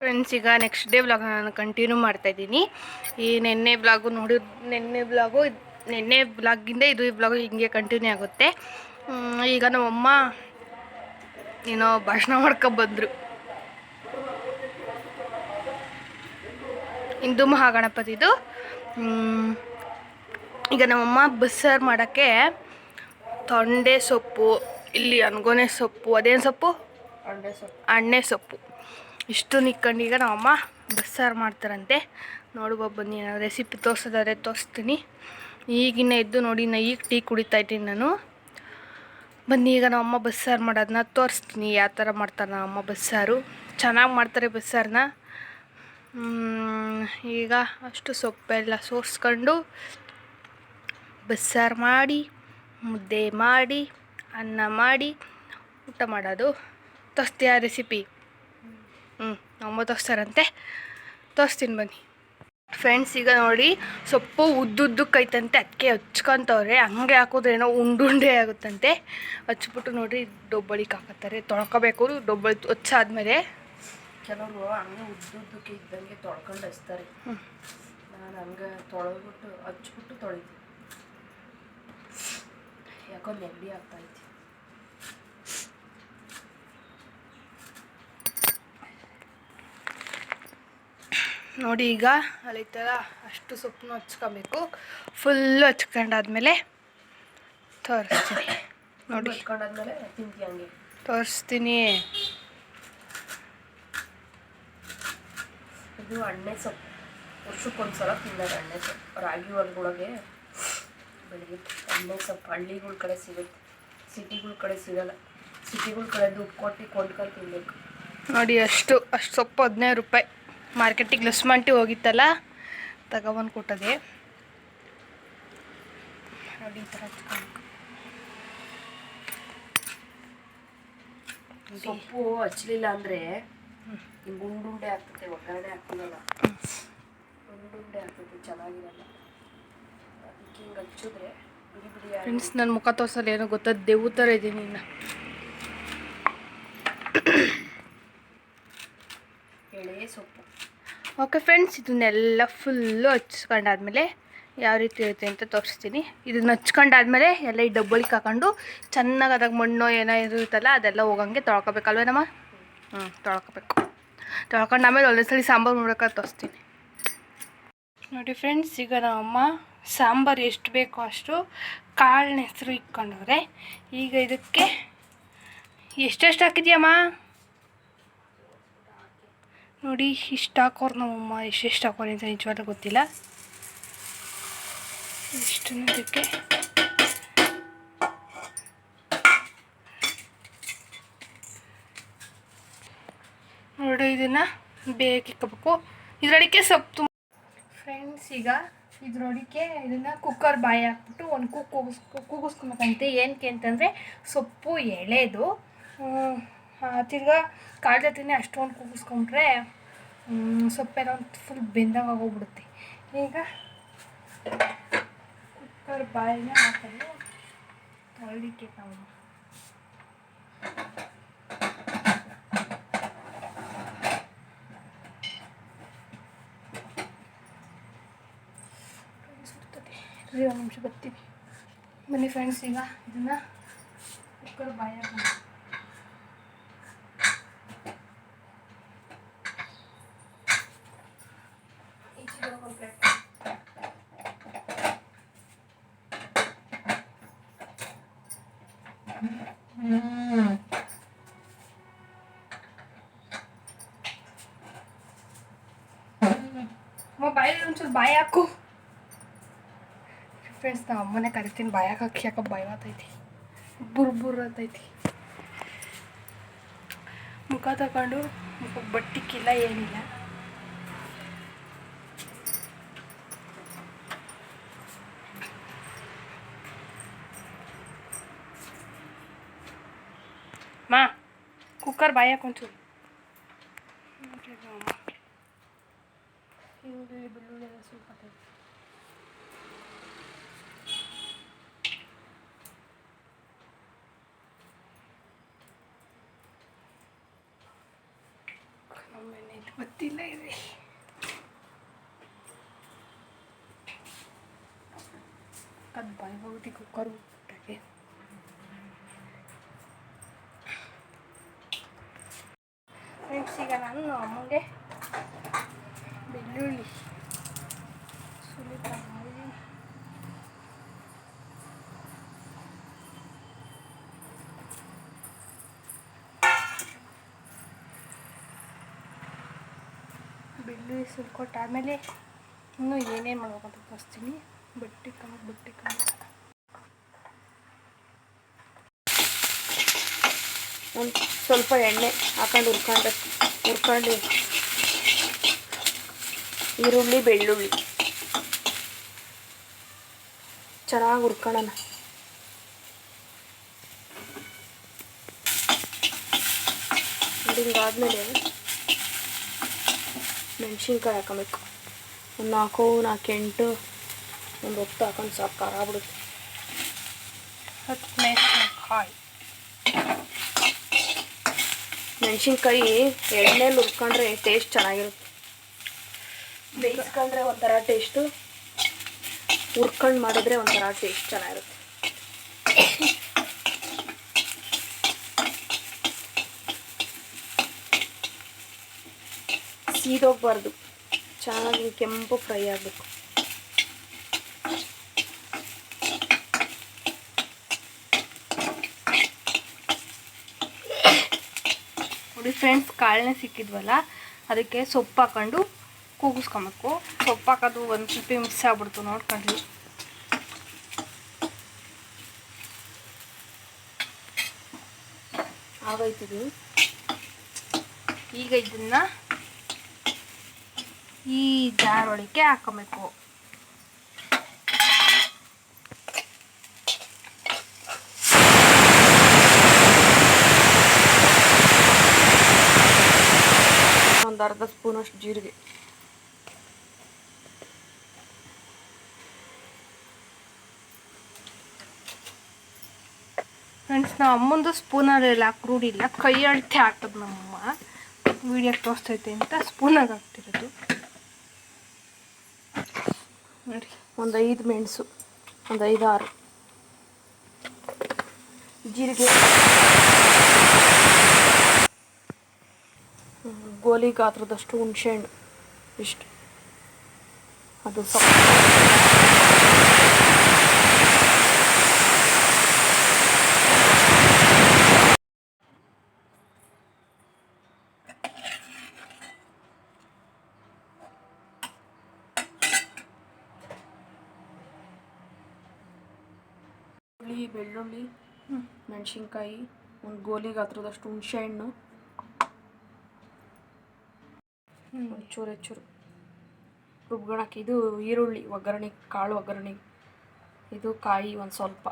Friends ಈಗ next day blog ನಾನು continue ಮಾಡ್ತಾ ಇದ್ದೀನಿ. ಈ ನಿನ್ನೆ ಬ್ಲಾಗು ನೋಡಿ ನಿನ್ನೆ ಬ್ಲಾಗು ನಿನ್ನೆ ಬ್ಲಾಗಿಂದ ಇದು ಈ ಬ್ಲಾಗು ಹಿಂಗೆ ಕಂಟಿನ್ಯೂ ಆಗುತ್ತೆ. ಈಗ ನಮ್ಮಮ್ಮ ಏನೋ ಭಾಷಣ ಮಾಡ್ಕೊಬಂದರು ಹಿಂದೂ ಮಹಾಗಣಪತಿದು. ಇದು ಈಗ ನಮ್ಮಮ್ಮ ಬಸ್ಸಾರು ಮಾಡೋಕ್ಕೆ ತೊಂಡೆ ಸೊಪ್ಪು ಇಲ್ಲಿ ಅನ್ಗೊನೆ ಸೊಪ್ಪು ಅದೇನು ಸೊಪ್ಪು. ಅಣ್ಣೆ ಸೊಪ್ಪು. ಇಷ್ಟು ನಿಕ್ಕೊಂಡು ಈಗ ನಮ್ಮಮ್ಮ ಬಸ್ಸಾರು ಮಾಡ್ತಾರಂತೆ. ನೋಡುವ ಬನ್ನಿ ನಾನು ರೆಸಿಪಿ ತೋರಿಸೋದಾದ್ರೆ ತೋರಿಸ್ತೀನಿ. ಈಗಿನ ಎದ್ದು ನೋಡಿ ನಾ ಈಗ ಟೀ ಕುಡಿತಾ ಇದ್ದೀನಿ ನಾನು. ಬನ್ನಿ, ಈಗ ನಮ್ಮಮ್ಮ ಬಸ್ಸಾರು ಮಾಡೋದನ್ನ ತೋರಿಸ್ತೀನಿ. ಯಾವ ಥರ ಮಾಡ್ತಾರೆ ನಮ್ಮಮ್ಮ ಬಸ್ಸಾರು. ಚೆನ್ನಾಗಿ ಮಾಡ್ತಾರೆ ಬಸ್ಸಾರನ್ನ. ಈಗ ಅಷ್ಟು ಸೊಪ್ಪೆಲ್ಲ ಸೋಸ್ಕೊಂಡು ಬಸ್ಸಾರು ಮಾಡಿ, ಮುದ್ದೆ ಮಾಡಿ, ಅನ್ನ ಮಾಡಿ, ಊಟ ಮಾಡೋದು. ತೋರಿಸ್ತೀಯ ರೆಸಿಪಿ ಹ್ಞೂ ನಮ್ಮ ತೋರಿಸ್ತಾರಂತೆ. ತೋರಿಸ್ತೀನಿ ಬನ್ನಿ. ಫ್ರೆಂಡ್ಸ್ ಈಗ ನೋಡಿ ಸೊಪ್ಪು ಉದ್ದುದ್ದಕ್ಕೆ ಐತಂತೆ ಅದಕ್ಕೆ ಹಚ್ಕೊಂತವ್ರೆ. ಹಂಗೆ ಹಾಕೋದ್ರೇನೋ ಉಂಡುಂಡೆ ಆಗುತ್ತಂತೆ. ಹಚ್ಬಿಟ್ಟು ನೋಡಿ ಡೊಬ್ಬಳಿಗೆ ಹಾಕತ್ತಾರೆ. ತೊಳ್ಕೊಬೇಕು ಡೊಬ್ಬಳಿ ಹಚ್ಚಾದ್ಮೇಲೆ. ಕೆಲವರು ಹಂಗೆ ಉದ್ದುದ್ದಕ್ಕೆ ಇದ್ದಂಗೆ ತೊಳ್ಕೊಂಡು ಹಚ್ತಾರೆ. ನಾನು ಹಂಗೆ ತೊಳೆದ್ಬಿಟ್ಟು ಹಚ್ಬಿಟ್ಟು ತೊಳಿತೀನಿ. ಯಾಕೋ ನೆಗಡಿ ಆಗ್ತೈತಿ ನೋಡಿ ಈಗ ಅಲ್ಲಿತ್ತಲ್ಲ ಅಷ್ಟು ಸೊಪ್ಪನ್ನ ಹಚ್ಕೊಬೇಕು. ಫುಲ್ಲು ಹಚ್ಕೊಂಡಾದ್ಮೇಲೆ ತೋರಿಸ್ತೀನಿ. ನೋಡಿ. ಹಚ್ಕೊಂಡಾದ್ಮೇಲೆ ಹಂಗೆ? ತೋರಿಸ್ತೀನಿ. ಇದು ಅಣ್ಣೆ ಸೊಪ್ಪು. ವರ್ಷಕ್ಕೊಂದ್ಸಲ ತಿನ್ನೋದು ಅಣ್ಣೆ ಸೊಪ್ಪು. ರಾಗಿ ಹೊಲ್ಗೊಳಗೆ ಬೆಳಿಗ್ಗೆ ಅಣ್ಣೆ ಸೊಪ್ಪು. ಹಳ್ಳಿಗಳ ಕಡೆ ಸಿಗುತ್ತೆ. ಸಿಟಿಗಳ ಕಡೆ ಸಿಗಲ್ಲ. ಸಿಟಿಗಳ ಕಡೆ ದುಡ್ಡು ಕೊಟ್ಟು ಕೊಂಡ್ಕೊಂಡು ತಿನ್ಬೇಕು. ನೋಡಿ ಅಷ್ಟು ಅಷ್ಟು ಸೊಪ್ಪು ಹದಿನೈದು ರೂಪಾಯಿ. ಮಾರ್ಕೆಟಿಗೆ ಲಸ್ಮಂಟಿ ಹೋಗಿತ್ತಲ್ಲ ತಗೊಬಂದು ಕೊಟ್ಟದೆ. ನೋಡಿ ಈ ಥರ ಸೊಪ್ಪು ಹಚ್ಚಲಿಲ್ಲ ಅಂದರೆ ಗುಂಡುಂಡೆ ಆಗ್ತದೆ ಒಗ್ಗರಣೆ ಹಾಕ್ತೀವಲ್ಲ ಗುಂಡುಂಡೆ ಆಗ್ತದೆ ಚೆನ್ನಾಗಿರಲ್ಲ. ಅದಕ್ಕೆ ಹಿಂಗೆ ಹಚ್ಚಿದ್ರೆ ಬಿಡಿ ಬಿಡಿ ಫ್ರೆಂಡ್ಸ್ ನನ್ನ ಮುಖ ತೋರ್ಸಲ್ಲ ಏನೋ ಗೊತ್ತದ ದೇವು ಥರ ಇದ್ದೀನಿ ಇನ್ನು. ಎಳೆ ಸೊಪ್ಪು ಓಕೆ ಫ್ರೆಂಡ್ಸ್, ಇದನ್ನೆಲ್ಲ ಫುಲ್ಲು ಹಚ್ಕೊಂಡಾದ್ಮೇಲೆ ಯಾವ ರೀತಿ ಇರುತ್ತೆ ಅಂತ ತೋರಿಸ್ತೀನಿ. ಇದನ್ನ ಹಚ್ಕೊಂಡಾದ್ಮೇಲೆ ಎಲ್ಲ ಈ ಡಬ್ಬಳಿಗೆ ಹಾಕೊಂಡು ಚೆನ್ನಾಗಿ ಅದಾಗ ಮಣ್ಣು ಏನೋ ಇರುತ್ತಲ್ಲ ಅದೆಲ್ಲ ಹೋಗಂಗೆ ತೊಳ್ಕೊಬೇಕಲ್ವೇನಮ್ಮ ಹ್ಞೂ ತೊಳ್ಕೊಬೇಕು. ತೊಳ್ಕೊಂಡು ಆಮೇಲೆ ಒಂದೇ ಸಲ ಸಾಂಬಾರು ಮಾಡ್ಬೇಕಾದ್ರೆ ತೋರಿಸ್ತೀನಿ. ನೋಡಿ ಫ್ರೆಂಡ್ಸ್, ಈಗ ನಮ್ಮಮ್ಮ ಸಾಂಬಾರು ಎಷ್ಟು ಬೇಕೋ ಅಷ್ಟು ಕಾಳಿನ ಹೆಸರು ಇಟ್ಕೊಂಡವ್ರೆ. ಈಗ ಇದಕ್ಕೆ ಎಷ್ಟೆಷ್ಟು ಹಾಕಿದ್ಯಮ್ಮ? ನೋಡಿ, ಇಷ್ಟು ಹಾಕೋರು ನಮ್ಮಮ್ಮ, ಎಷ್ಟೆಷ್ಟು ಹಾಕೋರಿ ಅಂತ ನಿಜವಾದ ಗೊತ್ತಿಲ್ಲ. ಇಷ್ಟಕ್ಕೆ ನೋಡಿ, ಇದನ್ನು ಬೇಗ ಇದರ ಅಡಿಕೆ ಸೊಪ್ಪು ಫ್ರೆಂಡ್ಸ್ ಈಗ ಅಡಿಕೆ ಇದನ್ನು ಕುಕ್ಕರ್ ಬಾಯಿ ಹಾಕ್ಬಿಟ್ಟು ಒಂದು ಕುಕ್ ಕೂಗಿಸ್ ಕೂಗಿಸ್ಕೊಬೇಕಂತೆ. ಏನಕ್ಕೆ ಅಂತಂದರೆ ಸೊಪ್ಪು ಎಳೆದು ತಿರ್ಗಾ ಕಾಳು ಜೊತೆನೇ ಅಷ್ಟೊಂದು ಕೂಗಿಸ್ಕೊಂಡ್ರೆ ಸೊಪ್ಪೆಲ್ಲ ಒಂದು ಫುಲ್ ಬೆಂದಂಗೆ ಆಗೋಗ್ಬಿಡುತ್ತೆ. ಈಗ ಕುಕ್ಕರ್ ಬಾಯಿನ ಹಾಕಲು ತೊಳಲಿಕ್ಕೆ ನಾವು ಒಂದು ನಿಮಿಷ ಬರ್ತೀವಿ ಬನ್ನಿ ಫ್ರೆಂಡ್ಸ್ ಈಗ ಇದನ್ನು ಕುಕ್ಕರ್ ಬಾಯಿ ಅಮ್ಮ ಬಾಯಲ್ಲಿ ಒಂಚೂರು ಬಾಯಿ ಹಾಕು ಫ್ರೆಂಡ್ಸ್ ನಾ ಅಮ್ಮನೇ ಕರಿತೀನಿ ಬಾಯಿ ಹಾಕಿ ಯಾಕೆ ಭಯ ಆತೈತಿ ಬುರ್ ಬುರ್ ಅಂತೈತಿ ಮುಖ ತಗೊಂಡು ಮುಖಕ್ಕೆ ಬಟ್ಟಿಕ್ಕಿಲ್ಲ ಏನಿಲ್ಲ ಮಾ ಕುಕ್ಕರ್ ಬಾಯಿ ಹಾಕೊಂಚೂರು ಈರುಳ್ಳಿ ಬೆಳ್ಳುಳ್ಳಿ ಎಲ್ಲ ಸ್ವಲ್ಪ ಹಾಕೈತಿ. ನಮ್ಮನೆ ಇದು ಗೊತ್ತಿಲ್ಲ ಇದೆ ಅದು ಬಾಯಿ ಹೋಗಿ ಕುಕ್ಕರ್ ಬಿಟ್ಟಾಗೆ ಫ್ರೆಂಡ್ಸ್ ಈಗ ನಾನು ಅಮ್ಮಂಗೆ ಬೆಳ್ಳುಳ್ಳಿ ಸುಲಿತ ಬೆಳ್ಳುಳ್ಳಿ ಸುಲ್ಕೊಟ್ಟು ಆಮೇಲೆ ಇನ್ನೂ ಏನೇನು ಮಾಡ್ಬೇಕಂತ ತೋರಿಸ್ತೀನಿ. ಬಟ್ಟೆ ಕಮ್ಮಿ ಬಟ್ಟೆ ಕಮ್ಮಿ ಒಂದು ಸ್ವಲ್ಪ ಎಣ್ಣೆ ಹಾಕೊಂಡು ಹುರ್ಕೊಂಡು ಹುರ್ಕೊಂಡು ಈರುಳ್ಳಿ, ಬೆಳ್ಳುಳ್ಳಿ. ಚೆನ್ನಾಗಿ ಹುರ್ಕೊಳ್ಳೋಣ. ಹಿಂಗಾದ್ಮೇಲೆ ಮೆಣಸಿನ್ಕಾಯಿ ಹಾಕೊಬೇಕು ಒಂದು ನಾಲ್ಕು ನಾಲ್ಕು ಎಂಟು ಒಂದು ಹೊತ್ತು ಹಾಕೊಂಡು ಸಾಕು ಖಾರ ಆಗ್ಬಿಡುತ್ತೆ. ಹತ್ತು ಮೆಣಸಿನ್ಕಾಯಿ ಮೆಣಸಿನ್ಕಾಯಿ ಎಣ್ಣೆಲಿ ಹುರ್ಕೊಂಡ್ರೆ ಟೇಸ್ಟ್ ಚೆನ್ನಾಗಿರುತ್ತೆ. ಬೇಯಿಸ್ಕೊಂಡ್ರೆ ಒಂಥರ ಟೇಸ್ಟು ಹುರ್ಕೊಂಡು ಮಾಡಿದ್ರೆ ಒಂಥರ ಟೇಸ್ಟ್ ಚೆನ್ನಾಗಿರುತ್ತೆ. ಸೀದೋಗ್ಬಾರ್ದು. ಚೆನ್ನಾಗಿ ಕೆಂಪು ಫ್ರೈ ಆಗಬೇಕು. ನೋಡಿ ಫ್ರೆಂಡ್ಸ್ ಕಾಳನೆ ಸಿಕ್ಕಿದ್ವಲ್ಲ? ಅದಕ್ಕೆ ಸೊಪ್ಪು ಹಾಕೊಂಡು ಕೂಗಿಸ್ಕೊಬೇಕು. ಸೊಪ್ಪು ಹಾಕೋದು ಒಂದು ಸ್ವಲ್ಪ ಮಿಕ್ಸ್ ಆಗ್ಬಿಡ್ತು ನೋಡ್ಕೊಂಡ್ರಿ. ಆಗೈತಿದು ಈಗ ಇದನ್ನ ಈ ಜಾರ್ ಒಳಗೆ ಹಾಕೊಬೇಕು. ಒಂದು ಅರ್ಧ ಸ್ಪೂನಷ್ಟು ಜೀರಿಗೆ. ಫ್ರೆಂಡ್ಸ್ ನಾವು ಅಮ್ಮಂದು ಸ್ಪೂನಲ್ಲಿ ಹಾಕಿ ರೂಢಿಲ್ಲ ಕೈ ಅಳತೆ ಹಾಕೋದು ನಮ್ಮಮ್ಮ ವಿಡಿಯೋಕ್ಕೆ ತೋರಿಸ್ತೈತೆ ಅಂತ ಸ್ಪೂನಾಗ ಹಾಕ್ತಿರೋದು. ನೋಡಿ ಒಂದು ಐದು ಮೆಣಸು ಒಂದು ಐದು ಆರು ಜೀರಿಗೆ. ಹ್ಮ್, ಗೋಲಿ ಗಾತ್ರದಷ್ಟು ಹುಣಸೆಹಣ್ಣು ಇಷ್ಟು. ಅದು ಸ್ವಲ್ಪ ಈರುಳ್ಳಿ ಬೆಳ್ಳುಳ್ಳಿ ಮೆಣಸಿನ್ಕಾಯಿ ಒಂದು ಗೋಲಿ ಗಾತ್ರದಷ್ಟು ಹುಣಸೆಹಣ್ಣು ಒಂಚೂರು ಹೆಚ್ಚೂರು. ರುಬ್ಕೊಳಕ್ಕೆ ಇದು ಈರುಳ್ಳಿ ಒಗ್ಗರಣೆ ಕಾಳು ಒಗ್ಗರಣೆ. ಇದು ಕಾಯಿ ಒಂದು ಸ್ವಲ್ಪ.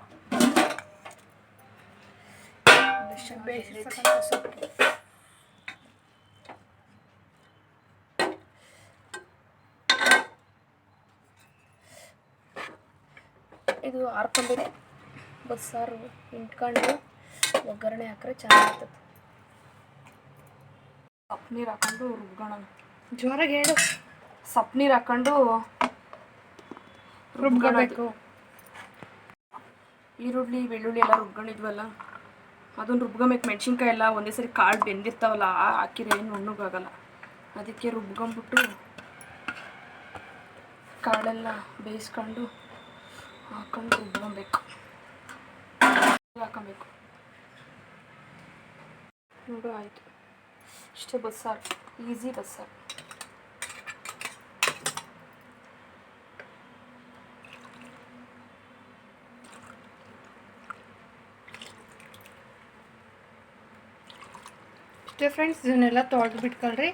ಇದು ಹಾರ್ಕೊಂಬಿಡಿ ಬಸ್ಸಾರು ಹಿಂಡ್ಕೊಂಡು ಒಗ್ಗರಣೆ ಹಾಕ್ರೆ ಚೆನ್ನಾಗಿರ್ತದೆ. ಸಪ್ ನೀರು ಹಾಕೊಂಡು ರುಬ್ಗೋಣ. ಜೋರಾಗಿ ಹೇಳು. ಸಪ್ ನೀರು ಹಾಕೊಂಡು ರುಬ್ಕೋಬೇಕು. ಈರುಳ್ಳಿ ಬೆಳ್ಳುಳ್ಳಿ ಎಲ್ಲ ರುಬ್ಕೊಂಡಿದ್ವಲ್ಲ ಅದನ್ನು ರುಬ್ಕೊಬೇಕು. ಮೆಣಸಿನ್ಕಾಯಿ ಎಲ್ಲ ಒಂದೇ ಸರಿ ಕಾಳು ಬೆಂದಿರ್ತಾವಲ್ಲ ಆ- ಹಾಕಿದ್ರೆ ಏನು ನುಣ್ಣಗಾಗಲ್ಲ ಅದಕ್ಕೆ ರುಬ್ಕೊಂಬಿಟ್ಟು ಕಾಳೆಲ್ಲ ಬೇಯಿಸ್ಕೊಂಡು ಹಾಕೊಂಡು ರುಬ್ಕೊಬೇಕು. ಹಾಕೊಬೇಕು. ನೋಡು ಆಯಿತು ಇಷ್ಟೇ ಬಸ್ಸಾರು ಈಸಿ ಬಸ್ಸಾರು ಅಷ್ಟೇ ಫ್ರೆಂಡ್ಸ್ ಇದನ್ನೆಲ್ಲ ತೊಳೆದು ಬಿಟ್ಕೊಳ್ರಿ.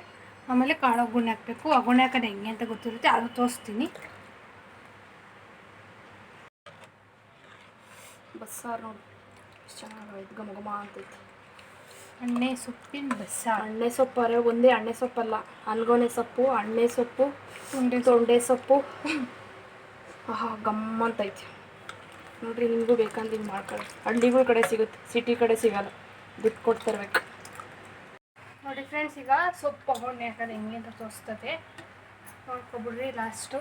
ಆಮೇಲೆ ಕಾಳು ಒಗ್ಗರಣೆ ಹಾಕಬೇಕು. ಒಗ್ಗರಣೆ ಹಾಕೋದು ಹೆಂಗೆ ಅಂತ ಗೊತ್ತಿರುತ್ತೆ. ಅದು ತೋರಿಸ್ತೀನಿ. ಬಸ್ಸಾರು ನೋಡಿ. ಎಷ್ಟು ಚೆನ್ನಾಗಿ ಘಮ ಘಮ ಅಂತೈತಿ ಎಣ್ಣೆ ಸೊಪ್ಪಿನ ಬಸ್ಸಾರು ಅಣ್ಣೆ ಸೊಪ್ಪಾರೆ ಒಂದೇ ಅಣ್ಣೆ ಸೊಪ್ಪಲ್ಲ. ಅಲ್ಗೊನೆ ಸೊಪ್ಪು ಅಣ್ಣೆ ಸೊಪ್ಪು ತೊಂಡೆ ತೊಂಡೆ ಸೊಪ್ಪು. ಆಹಾ ಗಮ್ಮಂತೈತೆ ನೋಡ್ರಿ ನಿಮಗೂ ಬೇಕಂದ್ರೆ ಹಿಂಗೆ ಮಾಡ್ಕೊಳ್ಳಿ. ಹಳ್ಳಿಗಳ ಕಡೆ ಸಿಗುತ್ತೆ ಸಿಟಿ ಕಡೆ ಸಿಗಲ್ಲ. ದುಡ್ಡು ಕೊಡ್ತಿರ್ಬೇಕು ನೋಡಿ ಫ್ರೆಂಡ್ಸ್ ಈಗ ಸೊಪ್ಪು ಒಗ್ಗರಣೆ ಹಾಕೋದು ಹೆಂಗೆ ಅಂತ ತೋರಿಸ್ತದೆ. ನೋಡ್ಕೊಬಿಡ್ರಿ ಲಾಸ್ಟು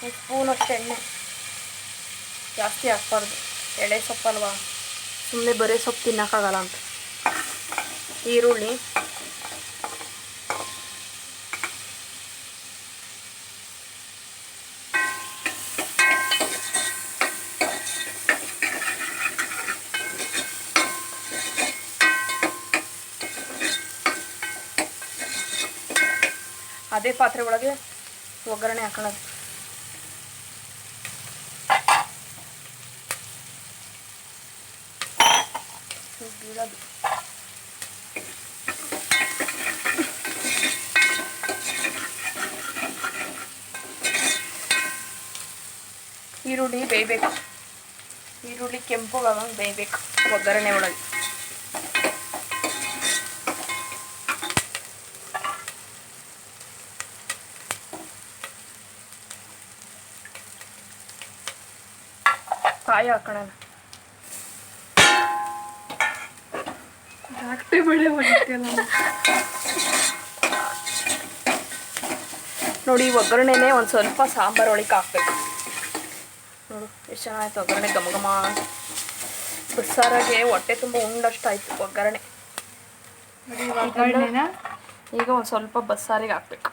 ಸ್ಪೂನ್ ಅಷ್ಟು ಎಣ್ಣೆ ಜಾಸ್ತಿ ಹಾಕ್ಬಾರ್ದು. ಎಳೆ ಸೊಪ್ಪಲ್ವಾ ಸುಮ್ಮನೆ ಬರೀ ಸೊಪ್ಪು ತಿನ್ನೋಕ್ಕಾಗಲ್ಲ ಅಂತ. ಈರುಳ್ಳಿ. ಅದೇ ಪಾತ್ರೆ ಒಳಗೆ ಒಗ್ಗರಣೆ ಹಾಕೊಳ್ಳೋದು ಈರುಳ್ಳಿ ಬೇಯಬೇಕು. ಈರುಳ್ಳಿ ಕೆಂಪುಗಾಗಂಗೆ ಬೇಯಬೇಕು ಒಗ್ಗರಣೆ ಒಳಗೆ. ಕಾಯಿ ಹಾಕೋಣ. ದಾಕ್ಟೆ ಬೆಳೆ ನೋಡಿ ಒಗ್ಗರಣೆನೇ ಒಂದು ಸ್ವಲ್ಪ ಸಾಂಬಾರ್ ಒಳಗೆ ಹಾಕ್ಬೇಕು. ನೋಡು ಎಷ್ಟು ಚೆನ್ನಾಗಿತ್ತು ಒಗ್ಗರಣೆ ಘಮ ಗಮ ಅಂತ ಬಸ್ಸಾರಾಗೆ ಹೊಟ್ಟೆ ತುಂಬ ಉಂಡಷ್ಟು ಆಯಿತು ಒಗ್ಗರಣೆ ಈಗ ಒಂದು ಸ್ವಲ್ಪ ಬಸ್ಸಾರಿಗೆ ಹಾಕ್ಬೇಕು.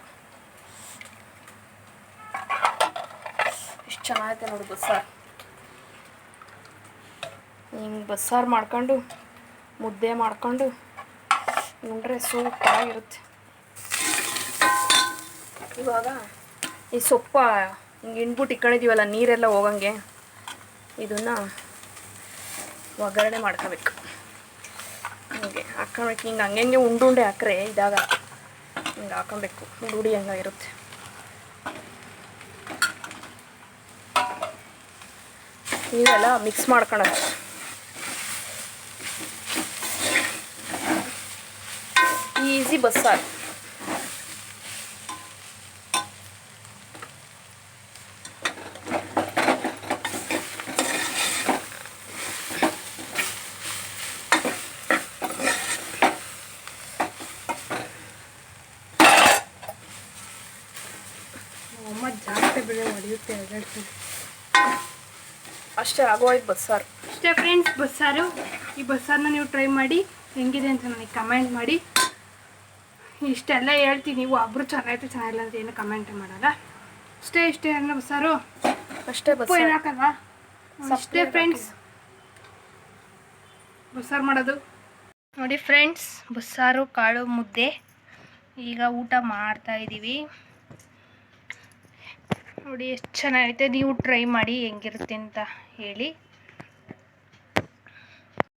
ಎಷ್ಟು ಚೆನ್ನಾಗೈತೆ ನೋಡಿ ಬಸ್ಸಾರು. ಹಿಂಗೆ ಬಸ್ಸಾರು ಮಾಡ್ಕೊಂಡು ಮುದ್ದೆ ಮಾಡ್ಕೊಂಡು ಉಂಡ್ರೆ ಸೂಪರಾಗಿರುತ್ತೆ. ಇವಾಗ ಈ ಸೊಪ್ಪ ಹಿಂಗೆ ಹಿಂಡ್ಬಿಟ್ಟು ಇಟ್ಕೊಂಡಿದ್ದೀವಲ್ಲ ನೀರೆಲ್ಲ ಹೋಗಂಗೆ. ಇದನ್ನು ಒಗ್ಗರಣೆ ಮಾಡ್ಕೋಬೇಕು. ಹಿಂಗೆ ಹಾಕೊಬೇಕು. ಹಿಂಗೆ ಹಂಗೆ ಉಂಡುಂಡೆ ಹಾಕ್ರೆ ಇದಾಗ ಹಿಂಗೆ ಹಾಕೊಬೇಕು. ರೂಢಿ ಹಂಗಾಗಿರುತ್ತೆ. ನೀವೆಲ್ಲ ಮಿಕ್ಸ್ ಮಾಡ್ಕೊಳೋದು ಈಸಿ ಬಸ್ಸಾರು ಅಮ್ಮ ಜಾಸ್ತಿ ಬೆಳೆ ಹೊಡೆಯುತ್ತೆ ಎರಡೆರಡು ಸಲ ಅಷ್ಟೇ ಆಗೋಯ್ತು ಬಸ್ಸಾರು. ಇಷ್ಟೇ ಫ್ರೆಂಡ್ಸ್ ಬಸ್ಸಾರು. ಈ ಬಸ್ಸಾರನ್ನ ನೀವು ಟ್ರೈ ಮಾಡಿ ಹೆಂಗಿದೆ ಅಂತ ನನಗೆ ಕಮೆಂಟ್ ಮಾಡಿ. ಇಷ್ಟೆಲ್ಲ ಹೇಳ್ತೀನಿ. ನೀವು ಒಬ್ಬರು ಚೆನ್ನಾಗಿತ್ತು ಚೆನ್ನಾಗಿಲ್ಲ ಅಂತ ಏನು ಕಮೆಂಟ್ ಮಾಡಲ್ಲ. ಅಷ್ಟೇ ಇಷ್ಟೇ ಅನ್ನ ಬಸ್ಸಾರು. ಅಷ್ಟೇ ಬಸ್ಸು ಹಾಕಲ್ವಾ ಅಷ್ಟೇ ಫ್ರೆಂಡ್ಸ್ ಬಸ್ಸಾರು ಮಾಡೋದು. ನೋಡಿ ಫ್ರೆಂಡ್ಸ್ ಬಸ್ಸಾರು ಕಾಳು ಮುದ್ದೆ. ಈಗ ಊಟ ಮಾಡ್ತಾ ಇದ್ದೀವಿ. ನೋಡಿ ಎಷ್ಟು ಚೆನ್ನಾಗೈತೆ. ನೀವು ಟ್ರೈ ಮಾಡಿ ಹೆಂಗಿರುತ್ತೆ ಅಂತ. ಹೇಳಿ